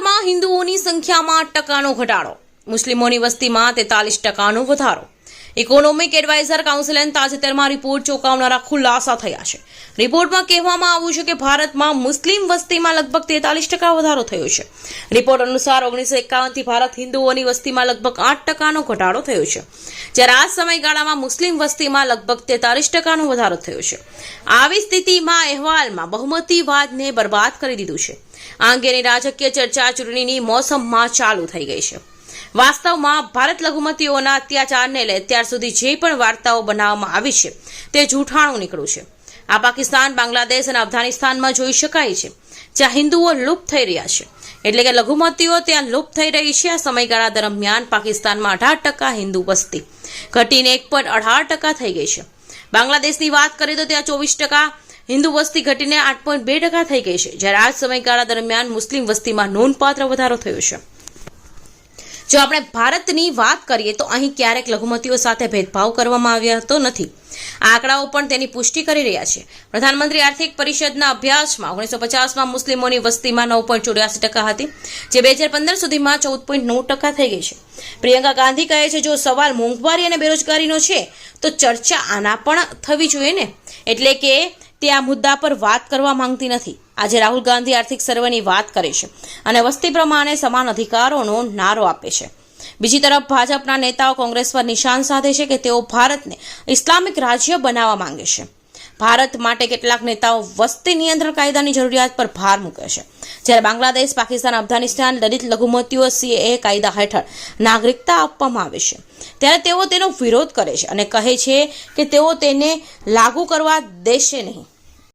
ભારતમાં હિન્દુઓની સંખ્યામાં ટકાનો ઘટાડો મુસ્લિમોની વસ્તીમાં તેતાલીસ ટકાનો વધારો. ઇકોનોમિક એડવાઇઝર કાઉન્સિલે તાજેતરમાં રિપોર્ટ ચોંકાવનારા ખુલાસા થયા છે. રિપોર્ટમાં કહેવામાં આવ્યું છે કે ભારતમાં મુસ્લિમ વસ્તીમાં લગભગ તેતાલીસ ટકા વધારો થયો છે. રિપોર્ટ અનુસાર ઓગણીસો એકાવનથી ભારત હિન્દુઓની વસ્તીમાં લગભગ આઠ ટકાનો ઘટાડો થયો છે. જ્યારે આ સમયગાળામાં મુસ્લિમ વસ્તીમાં લગભગ તેતાલીસ ટકાનો વધારો થયો છે. આવી સ્થિતિમાં અહેવાલમાં બહુમતીવાદને બરબાદ કરી દીધું છે. આ અંગેની રાજકીય ચર્ચા ચૂંટણીની મોસમમાં ચાલુ થઈ ગઈ છે. વાસ્તવમાં ભારત લઘુમતીઓના અત્યાચારને લઈ અત્યાર સુધી જે પણ વાર્તાઓ બનાવવામાં આવી છે, તે જૂઠાણું નીકળ્યું છે. આ પાકિસ્તાન, બાંગ્લાદેશ અને અફઘાનિસ્તાનમાં જોઈ શકાય છે, જ્યાં હિન્દુઓ લુપ્ત થઈ રહ્યા છે. એટલે કે લઘુમતીઓ ત્યાં લુપ્ત થઈ રહી છે, આ સમયગાળા દરમિયાન પાકિસ્તાનમાં અઢાર ટકા હિન્દુ વસ્તી. ઘટીને એક પોઈન્ટ અઢાર ટકા થઈ ગઈ છે. બાંગ્લાદેશની વાત કરીએ તો ત્યાં ચોવીસ ટકા હિન્દુ વસ્તી ઘટીને આઠ પોઈન્ટ બે ટકા થઈ ગઈ છે, જ્યારે આ સમયગાળા દરમિયાન મુસ્લિમ વસ્તીમાં નોંધપાત્ર વધારો થયો છે. જો આપણે ભારતની વાત કરીએ તો અહીં ક્યારેક લઘુમતીઓ સાથે ભેદભાવ કરવામાં આવ્યા હતો નથી. આંકડાઓ પણ તેની પુષ્ટિ કરી રહ્યા છે. પ્રધાનમંત્રી આર્થિક પરિષદના અભ્યાસમાં ઓગણીસો પચાસમાં મુસ્લિમોની વસ્તીમાં નવ પોઈન્ટ ચોર્યાસી ટકા હતી, જે બે હજાર પંદર સુધીમાં ચૌદ પોઈન્ટ નવ ટકા થઈ ગઈ છે. પ્રિયંકા ગાંધી કહે છે, જો સવાલ મોંઘવારી અને બેરોજગારીનો છે, તો ચર્ચા આના પણ થવી જોઈએ ને? એટલે કે તે આ મુદ્દા પર વાત કરવા માંગતી નથી. આજે રાહુલ ગાંધી આર્થિક સર્વેની વાત કરે છે અને વસ્તી પ્રમાણે સમાન અધિકારોનો નારો આપે છે. બીજી તરફ ભાજપના નેતાઓ કોંગ્રેસ પર નિશાન સાધે છે કે તેઓ ભારતને ઇસ્લામિક રાજ્ય બનાવવા માંગે છે. ભારત માટે કેટલાક નેતાઓ વસ્તી નિયંત્રણ કાયદાની જરૂરિયાત પર ભાર મૂકે છે. જ્યારે બાંગ્લાદેશ, પાકિસ્તાન, અફઘાનિસ્તાન, દલિત લઘુમતીઓ સીએ કાયદા હેઠળ નાગરિકતા આપવામાં આવે છે. ત્યારે તેઓ તેનો વિરોધ કરે છે અને કહે છે કે તેઓ તેને લાગુ કરવા દેશે નહીં.